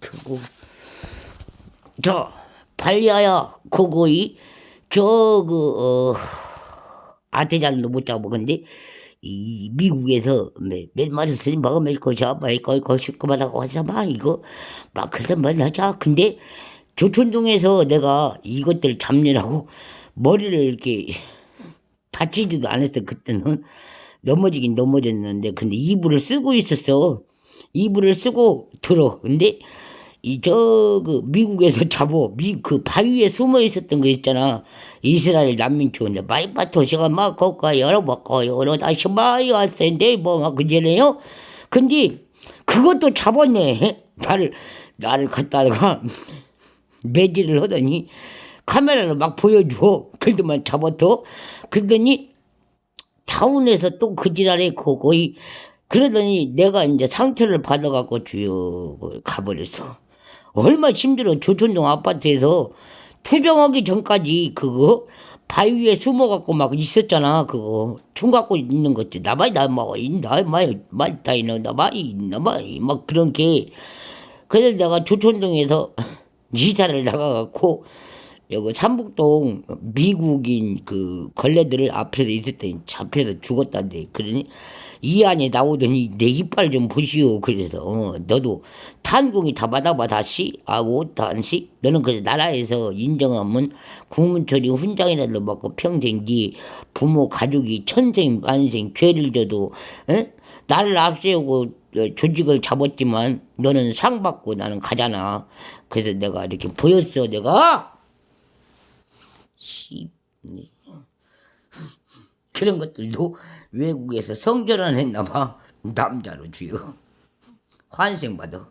그거 저 발리아야 그거이 저그 어, 아태장도 못 잡아. 근데 이 미국에서 몇, 몇 마리 쓰니 먹으면 것이야 말 거의 거실 거만하고 하자 마 이거. 막 그래서 뭘 하자. 근데 조촌동에서 내가 이것들 잡느라고 머리를 이렇게 다치지도 않았어 그때는. 넘어지긴 넘어졌는데. 근데 이불을 쓰고 있었어 이불을 쓰고 들어. 근데 이저그 미국에서 잡어. 미그 바위에 숨어 있었던 거 있잖아. 이스라엘 난민촌에 마이바토시가 막 거기가 열어봤고 열어 다시 마이 왔는데 뭐막 그전에요. 근데 그것도 잡았네. 나를 나를 갖다가 매질을 하더니 카메라로 막 보여줘 그래도만 잡았어 그러더니 타운에서 또 그 지랄에 거 거의 그러더니 내가 이제 상처를 받아갖고 주요 가버렸어. 얼마 힘들어. 조촌동 아파트에서 투병하기 전까지 그거 바위 위에 숨어갖고 막 있었잖아 그거. 총 갖고 있는 거지 나마이 나마이 나마이 마이타이 나마이 나마이 막 그런 게. 그래서 내가 조촌동에서 이사를 나가갖고 여기 삼북동 미국인 그 걸레들을 앞에서 있었더니 잡혀서 죽었다는데. 그러니 이 안에 나오더니 내 이빨 좀 보시오. 그래서 어, 너도 탄공이 다 받아봐 다시. 아오 단씩 너는 그래서 나라에서 인정하면 국문처리 훈장이라도 받고 평생 네 부모 가족이 천생 만생 죄를 져도 에? 나를 앞세우고 어, 조직을 잡았지만 너는 상 받고 나는 가잖아. 그래서 내가 이렇게 보였어 내가 씨, 네. 그런 것들도 외국에서 성전을 했나 봐. 남자로 주요. 환생 받아.